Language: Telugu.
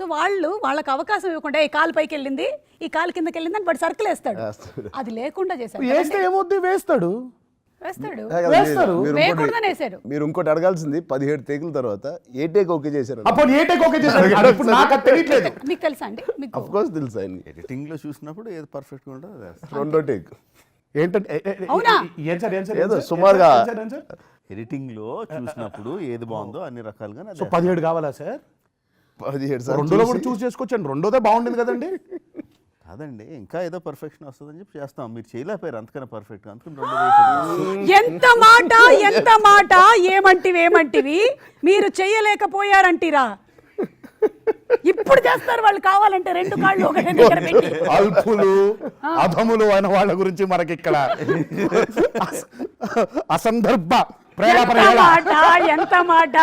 సో వాళ్ళు వాళ్ళకి అవకాశం ఇవ్వకుండా ఈ కాలు పైకి వెళ్ళింది ఈ కాలు కిందకి వెళ్ళింది అని వాడు సర్కిల్ వేస్తాడు. అది లేకుండా చేశాడు వేస్తే ఏమొద్ది వేస్తాడు వేస్తాడు వేస్తారు. మీరు- ఇంకోటి- వేశారు. మీరు ఇంకోటి అడగాల్సింది పదిహేడు టేకుల తర్వాత ఏ టేక్ ఓకే చేశారు అప్పుడు ఏ టేక్ ఓకే ఇప్పుడు నాకు తెలియట్లేదు మీకు తెలుసా అండి మీకు అఫ్ కోర్స్ తెలుసు ఆయనకి ఎడిటింగ్లో చూసినప్పుడు ఏది పర్ఫెక్ట్గా ఉంటుందో అది వేస్తాం. రెండో టేక్ ఏంటంటే ఏ- ఏ- ఏ- అవునా? ఏం సార్ ఏం సార్ ఏదో ఏం సార్? సుమారుగా. సార్? ఎడిటింగ్లో చూసినప్పుడు ఏది బాగుందో అన్ని రకాలుగా సో పదిహేడు కావాలా సార్ పదిహేడు సార్లు రెండోలో కూడా చూసి- చూస్ చేసుకోవచ్చండి. రెండోదే బాగుండేది కదండి. కాదండి ఇంకా ఏదో పర్ఫెక్షన్ వస్తుందని చెప్పి చేస్తాం. మీరు చేయలేకపోయారు అంతకన్నా పర్ఫెక్ట్ అందుకని. ఎంత మాట ఎంత మాట ఏమంటివి ఏమంటివి? మీరు చెయ్యలేకపోయారంటీరా ఇప్పుడు చేస్తారు వాళ్ళు కావాలంటే రెండు కాళ్ళు ఒకటే దగ్గర పెట్టి. అల్పులు అధములు అయిన వాళ్ళ గురించి మనకి ఇక్కడ అస- అసందర్భ ఎంత మాట ఎంత మాట?